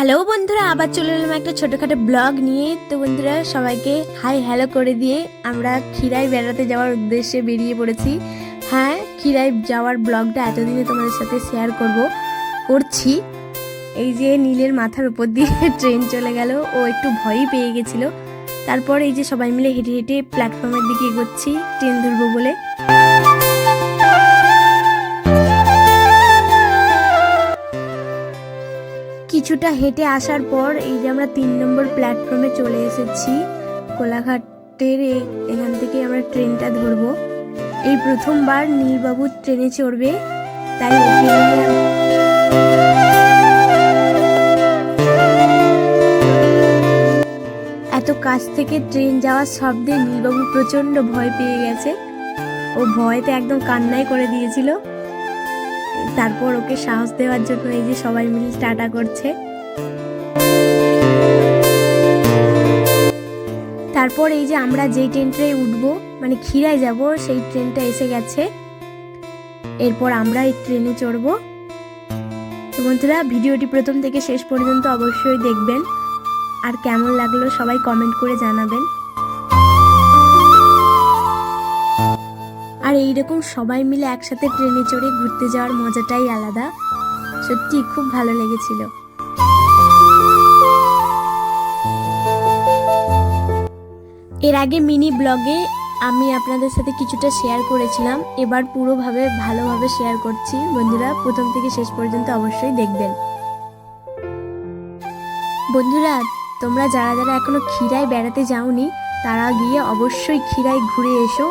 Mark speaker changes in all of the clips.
Speaker 1: Hello বন্ধুরা, আবার চলে এলাম একটা ছোটখাটো ব্লগ নিয়ে। তো বন্ধুরা, সবাইকে হাই হ্যালো করে দিয়ে আমরা খিরাই বেড়াতে যাওয়ার উদ্দেশ্যে বেরিয়ে পড়েছি। হ্যাঁ খিরাই যাওয়ার ব্লগটা এতদিনে তোমাদের সাথে শেয়ার করব। করছি। এই যে নীলের মাথার উপর দিয়ে ট্রেন চলে গেল। ও একটু ভয়ই পেয়ে গেছিল। তারপর এই যে সবাই মিলে হেঁটে হেঁটে প্ল্যাটফর্মের দিকে এগোচ্ছি ট্রেন ধরবো বলে। কিছুটা হেঁটে আসার পর এই যে আমরা তিন নম্বর প্ল্যাটফর্মে চলে এসেছি, কোলাঘাটের এখান থেকে আমরা ট্রেনটা ধরবো। এই প্রথমবার নীলবাবু ট্রেনে চড়বে, তাই এত কাছ থেকে ট্রেন যাওয়ার শব্দে নীলবাবু প্রচণ্ড ভয় পেয়ে গেছে। ও ভয়তে একদম কান্নাই করে দিয়েছিল। তারপর ওকে সাহস দেওয়ার জন্য এই যে সবাই মিলে টাটা করছে। তারপর এই যে আমরা যেই ট্রেনটায় উঠবো মানে খিরায় যাব, সেই ট্রেনটা এসে গেছে। এরপর আমরা এই ট্রেনে চড়বো। তো বন্ধুরা, ভিডিওটি প্রথম থেকে শেষ পর্যন্ত অবশ্যই দেখবেন। আর কেমন লাগল সবাই কমেন্ট করে জানাবেন। আর এইরকম সবাই মিলে একসাথে ট্রেনে চড়ে ঘুরতে যাওয়ার মজাটাই আলাদা। সত্যি, খুব ভালো লেগেছিল। এর আগে মিনি ব্লগে আমি আপনাদের সাথে কিছুটা শেয়ার করেছিলাম। এবার পুরোভাবে, ভালোভাবে শেয়ার করছি। বন্ধুরা, প্রথম থেকে শেষ পর্যন্ত অবশ্যই দেখবেন। বন্ধুরা, তোমরা যারা যারা এখনও ক্ষীরায় বেড়াতে যাওনি, তারা গিয়ে অবশ্যই ক্ষীরায় ঘুরে এসো।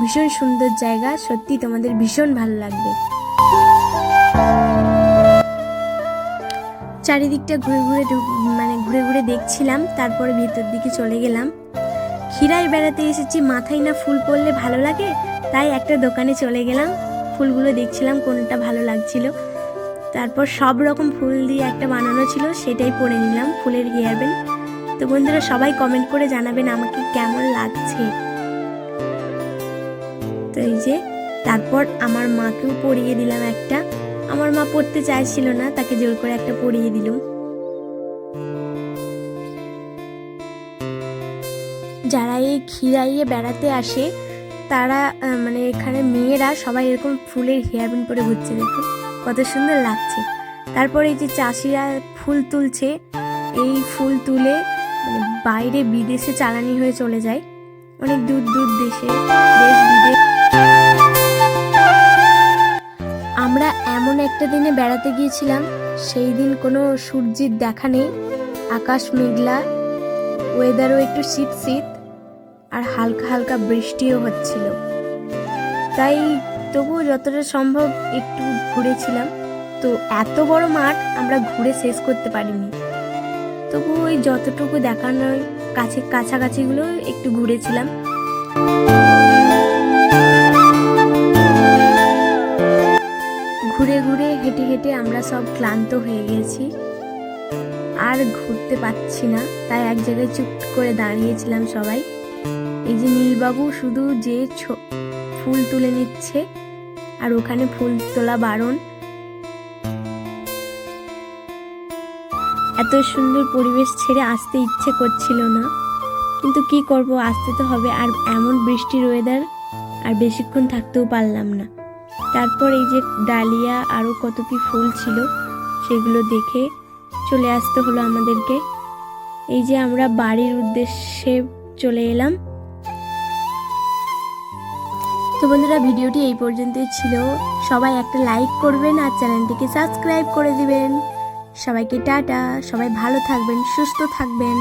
Speaker 1: ভীষণ সুন্দর জায়গা সত্যি তোমাদের ভীষণ ভালো লাগবে। চারিদিকটা ঘুরে ঘুরে মানে ঘুরে ঘুরে দেখছিলাম, তারপরে ভেতর দিকে চলে গেলাম। ক্ষীরায় বেড়াতে এসেছি, মাথায় না ফুল পরলে ভালো লাগে? তাই একটা দোকানে চলে গেলাম, ফুলগুলো দেখছিলাম কোনটা ভালো লাগছিল। তারপর সব রকম ফুল দিয়ে একটা বানানো ছিল, সেটাই পরে নিলাম, ফুলের হেয়ার তো বন্ধুরা, সবাই কমেন্ট করে জানাবেন আমাকে কেমন লাগছে। তো এই যে, তারপর আমার মাকেও পরিয়ে দিলাম একটা। আমার মা পড়তে চাইছিল না, তাকে জোর করে একটা পরিয়ে দিলুম। যারা এই খিরাইয়ে বেড়াতে আসে, তারা মানে এখানে মেয়েরা সবাই এরকম ফুলের হেয়ার ব্যান্ড পরে ঘুরছে, দেখো। কত সুন্দর লাগছে। তারপর এই যে চাষিরা ফুল তুলছে, এই ফুল তুলে মানে বাইরে বিদেশে চালানি হয়ে চলে যায়। অনেক দূর দূর দেশে, দেশ বিদেশ। আমরা এমন একটা দিনে বেড়াতে গিয়েছিলাম, সেই দিন কোনো সূর্যের দেখা নেই, আকাশ মেঘলা ওয়েদারও একটু শীত শীত আর হালকা হালকা বৃষ্টিও হচ্ছিল। তাই তবুও যতটা সম্ভব একটু ঘুরেছিলাম। তো এত বড় মাঠ আমরা ঘুরে শেষ করতে পারিনি। তবু ওই যতটুকু দেখানোর কাছে কাছাকাছিগুলো একটু ঘুরেছিলাম। ক্লান্ত হয়ে গেছি। আর ঘুরতে পারছি না, তাই এক জায়গায় চুপ করে দাঁড়িয়েছিলাম সবাই। এই যে নীলবাবু শুধু যে ফুল তুলে নিচ্ছে, আর ওখানে ফুল তোলা বারণ। এত সুন্দর পরিবেশ ছেড়ে আসতে ইচ্ছে করছিল না। কিন্তু কি করব, আসতে তো হবে, আর এমন বৃষ্টির ওয়েদার আর বেশিক্ষণ থাকতেও পারলাম না। তারপর এই যে ডালিয়া আরও কত কি ফুল ছিল সেগুলো দেখে চলে আসতে হলো আমাদেরকে। এই যে আমরা বাড়ির উদ্দেশ্যে চলে এলাম। তো বন্ধুরা, ভিডিওটি এই পর্যন্তই ছিল। সবাই একটা লাইক করবেন আর চ্যানেলটিকে সাবস্ক্রাইব করে দিবেন। সবাইকে টাটা, সবাই ভালো থাকবেন, সুস্থ থাকবেন।